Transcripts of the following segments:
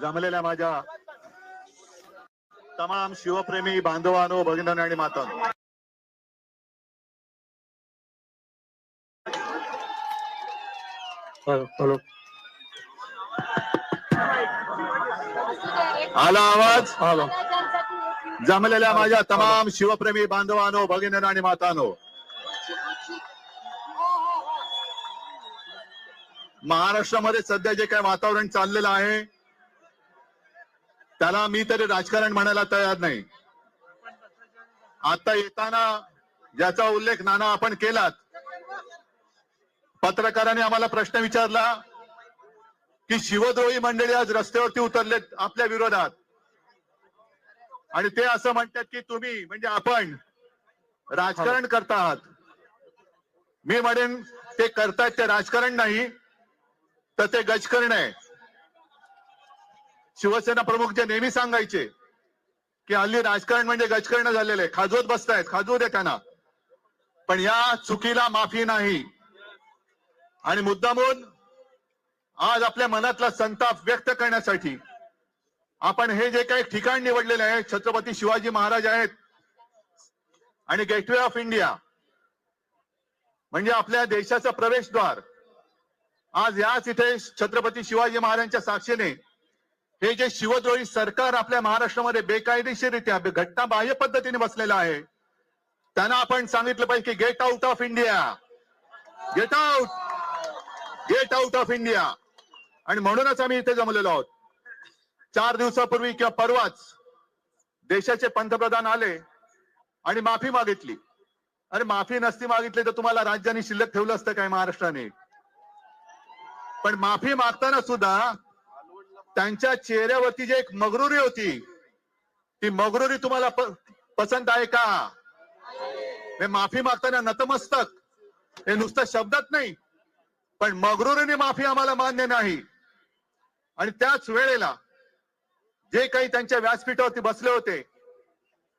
जमलेल्या माझ्या तमाम शिवप्रेमी बांधवांनो भगिनी आणि मातांनो. हॅलो आला आवाज? हॅलो जमलेल्या माझ्या तमाम शिवप्रेमी बांधवांनो भगिनी आणि मातांनो. महाराष्ट्रामध्ये सध्या जे काय वातावरण चाललेलं आहे त्याला मी तरी राजकारण म्हणायला तयार नाही. आता येताना ज्याचा उल्लेख नाना आपण केलात पत्रकारांनी आम्हाला प्रश्न विचारला की शिवद्रोही मंडळी आज रस्त्यावरती उतरलेत आपल्या विरोधात. आणि ते असं म्हणतात की तुम्ही म्हणजे आपण राजकारण करता आहात. मी म्हणेन ते करतायत ते राजकारण नाही. तर ते गजकर्ण आहे. शिवसेना प्रमुख जे नेहमी सांगायचे की हल्ली राजकारण म्हणजे गजकर्ण झालेले खाजवत बसतायत खाजवू दे त्यांना. पण या चुकीला माफी नाही. आणि मुद्दामून आज आपल्या मनातला संताप व्यक्त करण्यासाठी आपण हे जे काही ठिकाण निवडलेले आहे छत्रपती शिवाजी महाराज आहेत आणि गेटवे ऑफ इंडिया म्हणजे आपल्या देशाचं प्रवेशद्वार आज याच इथे छत्रपती शिवाजी महाराजांच्या साक्षीने हे जे शिवद्रोही सरकार आपल्या महाराष्ट्रामध्ये बेकायदेशीररित्या घटनाबाह्य पद्धतीने बसलेलं आहे त्यांना आपण सांगितलं पाहिजे की get out of India get out get out of India आणि म्हणूनच आम्ही इथे जमलेलो आहोत. चार दिवसापूर्वी किंवा परवाच देशाचे पंतप्रधान आले आणि माफी मागितली. अरे माफी नसती मागितली तर तुम्हाला राज्याने शिल्लक ठेवलं असतं काय महाराष्ट्राने? पण माफी मागताना सुद्धा त्यांच्या चेहऱ्यावरती जी एक मगरुरी होती ती मगरुरी तुम्हाला प- पसंत आहे का? हे माफी मागताना नतमस्तक. हे नुसतं शब्दात नाही पण मगरुरीने माफी आम्हाला मान्य नाही. आणि त्याच वेळेला जे काही त्यांच्या व्यासपीठावरती बसले होते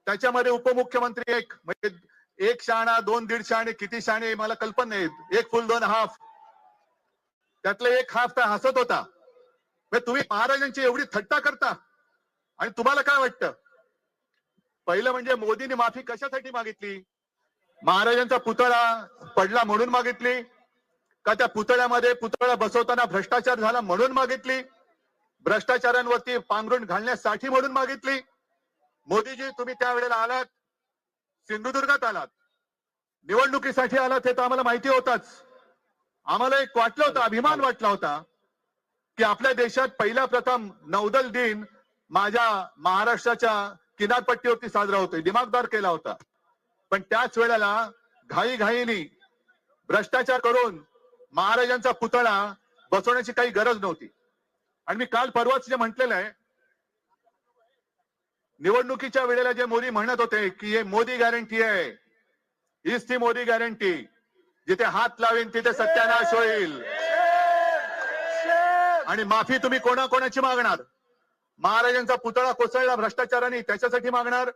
त्याच्यामध्ये उपमुख्यमंत्री एक म्हणजे एक शहाणा दोन दीड शहाणे किती शहाणे मला कल्पना नाही. एक फुल दोन हाफ. त्यातला एक हाफ हसत होता. म्हणजे तुम्ही महाराजांची एवढी थट्टा करता. आणि तुम्हाला काय वाटतं? पहिलं म्हणजे मोदीने माफी कशासाठी मागितली? महाराजांचा पुतळा पडला म्हणून मागितली? का त्या पुतळ्यामध्ये पुतळा बसवताना भ्रष्टाचार झाला म्हणून मागितली? भ्रष्टाचारांवरती पांघरून घालण्यासाठी म्हणून मागितली? मोदीजी तुम्ही त्यावेळेला आलात. सिंधुदुर्गात आलात. निवडणुकीसाठी आलात हे तर आम्हाला माहिती होताच. आम्हाला एक वाटलं होतं अभिमान वाटला होता की आपल्या देशात पहिला प्रथम नौदल दिन माझ्या महाराष्ट्राच्या किनारपट्टीवरती साजरा होतोय दिमागदार केला होता. पण त्याच वेळेला घाई घाईनी भ्रष्टाचार करून महाराजांचा पुतळा बसवण्याची काही गरज नव्हती. आणि मी काल परवाच जे म्हटलेलं आहे निवडणुकीच्या वेळेला जे मोदी म्हणत होते की हे मोदी गॅरंटी आहे हीच ती मोदी गॅरंटी जिथे हात लावीन तिथे सत्यानाश होईल. आणि माफी तुम्ही कोणाकोणाची मागणार? महाराजांचा पुतळा कोसळला भ्रष्टाचाराने त्याच्यासाठी मागणार?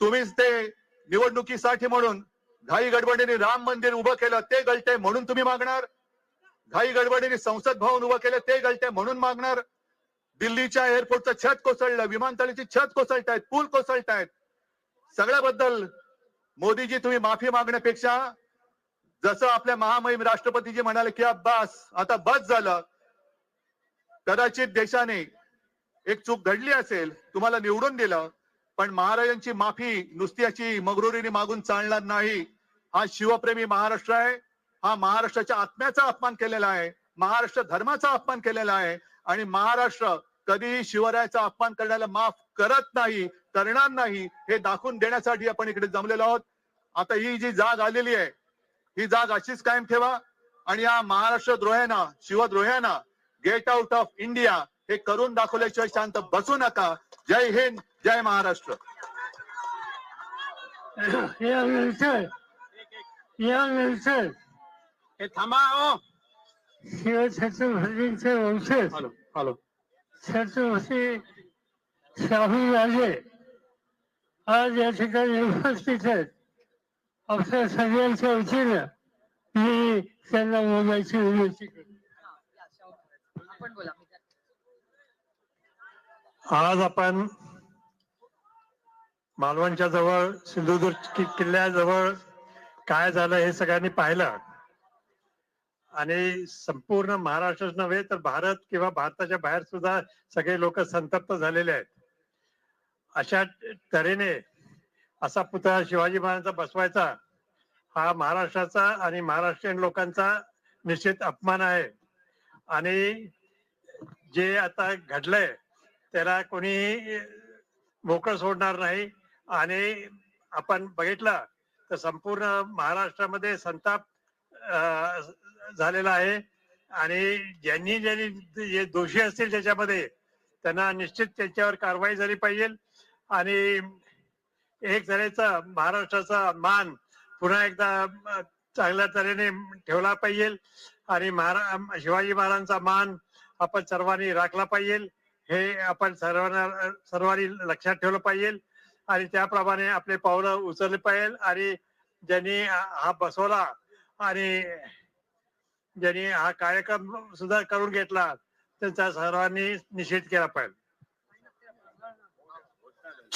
तुम्हीच ते निवडणुकीसाठी म्हणून घाई गडबडीने राम मंदिर उभं केलं ते गलते म्हणून तुम्ही मागणार? घाई गडबडीने संसद भवन उभं केलं ते गलते म्हणून मागणार? दिल्लीच्या एअरपोर्टचं छत कोसळलं विमानतळाची छत कोसळतायत पूल कोसळतायत. सगळ्याबद्दल मोदीजी तुम्ही माफी मागण्यापेक्षा जसं आपल्या महामहिम राष्ट्रपतीजी म्हणाले की बस आता बस झालं. कदाचित देशाने एक चूक घडली असेल तुम्हाला निवडून दिलं पण महाराजांची माफी नुसती अशी मगरुरीने मागून चालणार नाही. हा शिवप्रेमी महाराष्ट्र आहे. हा महाराष्ट्राच्या आत्म्याचा अपमान केलेला आहे. महाराष्ट्र धर्माचा अपमान केलेला आहे. आणि महाराष्ट्र कधीही शिवरायाचा अपमान करण्याला माफ करत नाही करणार नाही हे दाखवून देण्यासाठी आपण इकडे जमलेलो आहोत. आता ही जी जाग आलेली आहे ही जाग अशीच कायम ठेवा. आणि या महाराष्ट्र द्रोह्यांना शिवद्रोह्यांना गेट आउट ऑफ इंडिया हे करून दाखवल्याशिवाय शांत बसू नका. जय हिंद जय महाराष्ट्र. हे थांबा हो. शिवछत्रपतींचे वंशज. Hello hello. छत्रपती शाहूराजे आज या ठिकाणी उपस्थित आहेत. आपल्या सगळ्यांच्या वतीनं मी त्यांना बोलायची विनंती करतो आपण बोला. आज आपण मालवणच्या जवळ सिंधुदुर्ग कि- किल्ल्याजवळ काय झालं हे सगळ्यांनी पाहिलं. आणि संपूर्ण महाराष्ट्रच नव्हे तर भारत किंवा भारताच्या बाहेर सुद्धा सगळे लोक संतप्त झालेले आहेत. अशा तऱ्हेने असा पुतळा शिवाजी महाराजांचा बसवायचा हा महाराष्ट्राचा आणि महाराष्ट्रीयन लोकांचा निश्चित अपमान आहे. आणि जे आता घडलंय त्याला कोणी मोकळ सोडणार नाही. आणि आपण बघितलं तर संपूर्ण महाराष्ट्रामध्ये संताप झालेला आहे. आणि ज्यांनी ज्यांनी जे दोषी असतील त्याच्यामध्ये त्यांना निश्चित त्यांच्यावर कारवाई झाली पाहिजे. आणि एक तऱ्हेचा महाराष्ट्राचा मान पुन्हा एकदा चांगल्या तऱ्हेने ठेवला पाहिजे आणि महारा शिवाजी महाराजांचा मान आपण सर्वांनी राखला पाहिजे. हे आपण सर्वांना सर्वांनी लक्षात ठेवलं पाहिजे आणि त्याप्रमाणे आपले पावलं उचलले पाहिजे आणि ज्यांनी हा बसवला आणि ज्यांनी हा कार्यक्रम सुद्धा करून घेतला त्यांचा सर्वांनी निषेध केला पाहिजे.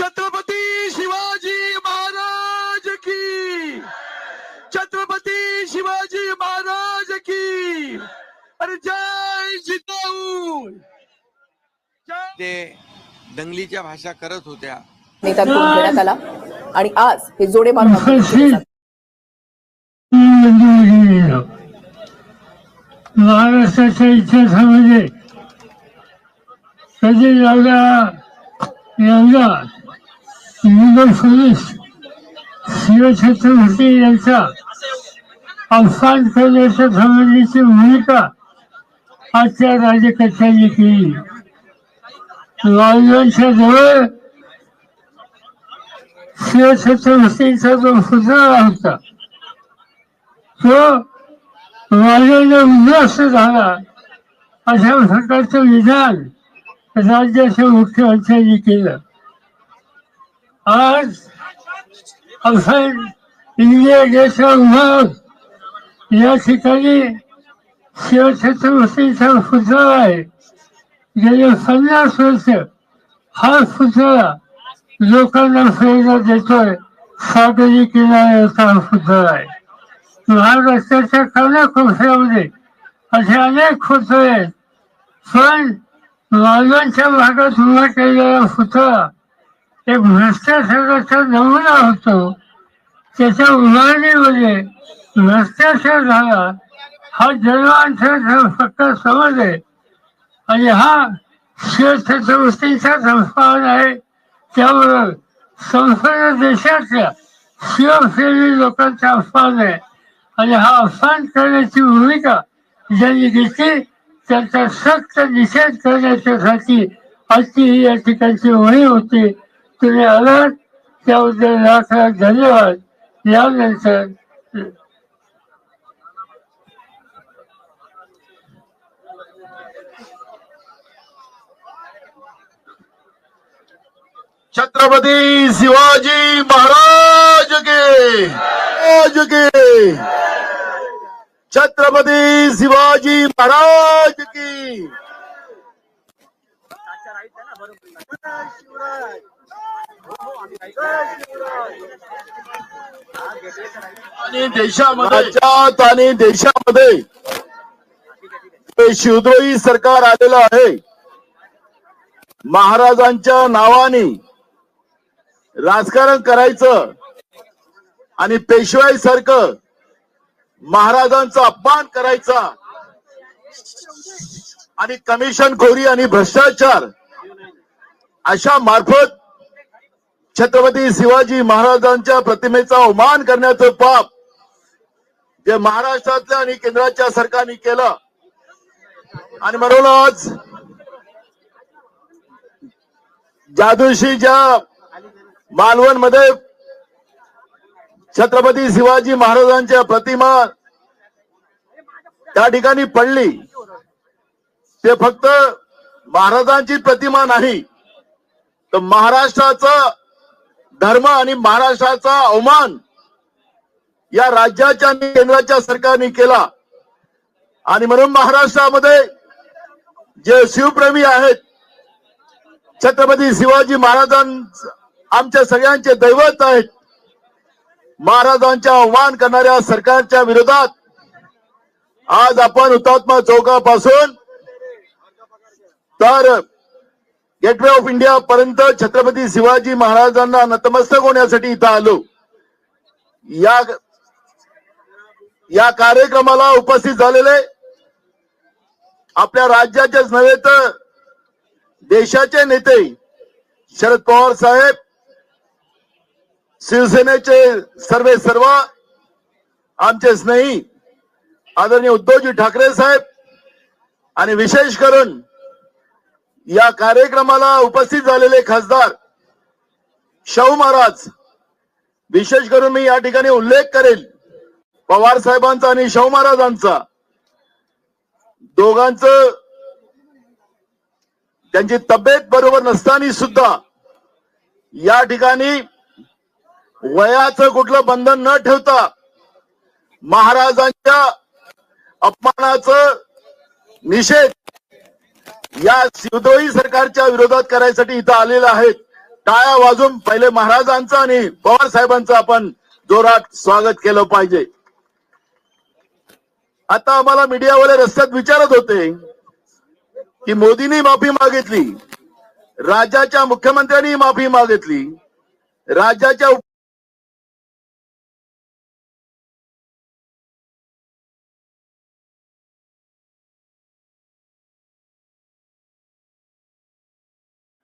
छत्रपती शिवाजी महाराज की। छत्रपती शिवाजी महाराज की। अरे जय जय। ते दंगलीच्या भाषा करत होत्या. घेण्यात आला. आणि आज हे जोडे मारून. महाराष्ट्राच्या इतिहासामध्ये कधी एवढा एवढा युग शिवछत्रपती यांचा अवसान करण्याच्या संबंधीची भूमिका आजच्या राज्यकर्त्यांनी केली. लालबागच्या जवळ शिवछत्रपतींचा जो पुतळा होता तो राजाने उद्ध्वस्त झाला. अशा प्रकारचं विधान राज्याच्या मुख्यमंत्र्यांनी केलं. आज अखंड इंडिया गेटचा विभाग या ठिकाणी शिवछत्रपतीचा पुतळा आहे गेले पन्नास वर्ष हा पुतळा लोकांना प्रेरणा देतोय. सागरी किनाऱ्याचा हा पुतळा आहे महाराष्ट्राच्या कानाकोपऱ्यामध्ये असे अनेक पुतळे आहेत पण मालवणच्या भागात उभा केलेला पुतळा एक भ्रष्टाचाराचा नमुना होतो. त्याच्या उभारणीमध्ये भ्रष्टाचार म्हणजे झाला. हा जन्मांचा फक्त समज आहे. आणि हा शिवछत्रपतींचा संस्कार आहे. त्यामुळं संपूर्ण देशातल्या शिवप्रेमी लोकांचा अपमान आहे. आणि हा अपमान करण्याची भूमिका ज्यांनी घेतली त्यांचा सक्त निषेध करण्याच्यासाठी आजची ही या ठिकाणची वही होती. तुम्ही आलात त्याबद्दल लाख लाख धन्यवाद यानंतर छत्रपती शिवाजी महाराज के महाराज के. छत्रपती शिवाजी महाराज की. आणि देशामध्ये राज्यात आणि देशामध्ये शिवद्रोही सरकार आलेलं आहे. महाराजांच्या नावाने राजकारण करायचं आणि पेशवाई सारखं महाराजांचा अपमान करायचा आणि कमिशन खोरी आणि भ्रष्टाचार अशा मार्फत छत्रपती शिवाजी महाराजांच्या प्रतिमेचा अवमान करण्याचं पाप जे महाराष्ट्रातल्या आणि केंद्राच्या सरकारने केलं. आणि म्हणूनच आज ज्या दिवशी ज्या मालवणमध्ये छत्रपती शिवाजी महाराजांच्या प्रतिमा त्या ठिकाणी पडली ते फक्त महाराजांची प्रतिमा नाही तर महाराष्ट्राचं धर्म आणि महाराष्ट्राचा अवमान या राज्याच्या आणि केंद्राच्या सरकारने केला. आणि म्हणून महाराष्ट्रामध्ये जे शिवप्रेमी आहेत छत्रपती शिवाजी महाराजां आमच्या सगळ्यांचे दैवत आहेत. महाराजांच्या आव्हान करणाऱ्या सरकारच्या विरोधात आज आपण हुतात्मा चौकापासून तर गेटवे ऑफ इंडिया पर्यंत छत्रपती शिवाजी महाराजांना नतमस्तक होण्यासाठी इथं आलो. या या कार्यक्रमाला उपस्थित झालेले आपल्या राज्याचेच नव्हे तर देशाचे नेते शरद पवार साहेब शिवसेनेचे सर्वे सर्व आमचे स्नेही आदरणीय उद्धवजी ठाकरे साहेब आणि विशेष करून या कार्यक्रमाला उपस्थित झालेले खासदार शाहू महाराज विशेष करून मी या ठिकाणी उल्लेख करेल पवार साहेबांचा आणि शाहू महाराजांचा. दोघांचं त्यांची तब्येत बरोबर नसताना सुद्धा या ठिकाणी वयाचं कुठलं बंधन न ठेवता महाराजांच्या अपमानाचं निषेध या शिवद्रोही सरकारच्या विरोधात करायसाठी इथं आलेले आहेत. टाळ्या वाजून पहिले महाराजांचं आणि पवार साहेबांचं आपण जोरात स्वागत केलं पाहिजे. आता आम्हाला मीडियावाले रस्त्यात विचारत होते की मोदींनी माफी मागितली राज्याच्या मुख्यमंत्र्यांनी माफी मागितली राज्याच्या